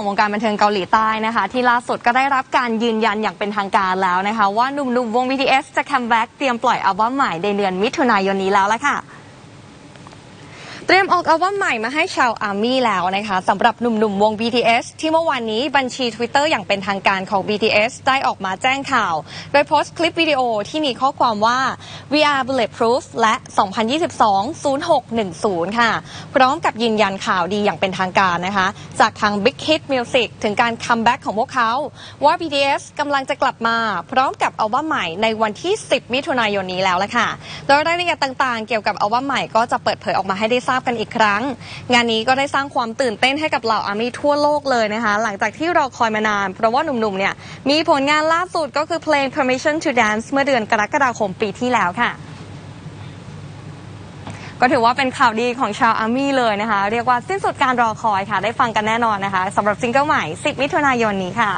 ของวงการบันเทิงเกาหลีใต้นะคะ ที่ล่าสุดก็ได้รับการยืนยันอย่างเป็นทางการแล้วนะคะ ว่าหนุ่มๆวง BTS จะคัมแบ็กเตรียมปล่อยอัลบั้มใหม่ในเดือนมิถุนายนนี้แล้วละค่ะ เตรียมออกอัลบั้มใหม่มาให้ชาวอาร์มี่แล้วนะคะสำหรับหนุ่มๆ วง BTS ที่เมื่อวานนี้บัญชี Twitter อย่างเป็นทางการของ BTS ได้ออกมาแจ้งข่าว โดยโพสต์คลิปวิดีโอที่มีข้อความว่า We are bulletproof และ 2022-0610 ค่ะ พร้อมกับยืนยันข่าวดีอย่างเป็นทางการนะคะ จากทาง Big Hit Music ถึงการคัมแบ็กของพวกเขาว่า BTS กำลังจะกลับมา พร้อมกับอัลบั้มใหม่ในวันที่ 10 มิถุนายนนี้แล้วละค่ะโดยรายละเอียดต่างๆ เกี่ยวกับอัลบั้มใหม่ก็จะเปิดเผยออกมาให้ได้ทราบกันอีกครั้ง งานนี้ก็ได้สร้างความตื่นเต้นให้กับเหล่าอาร์มี่ทั่วโลกเลยนะคะ หลังจากที่รอคอยมานาน เพราะว่าหนุ่มๆเนี่ยมีผลงานล่าสุดก็คือเพลง Permission to Dance เมื่อเดือนกรกฎาคมปีที่แล้วค่ะก็ถือว่าเป็นข่าวดีของชาวอาร์มี่เลยนะคะ เรียกว่าสิ้นสุดการรอคอยค่ะ ได้ฟังกันแน่นอนนะคะสำหรับซิงเกิลใหม่ 10 มิถุนายนนี้ค่ะ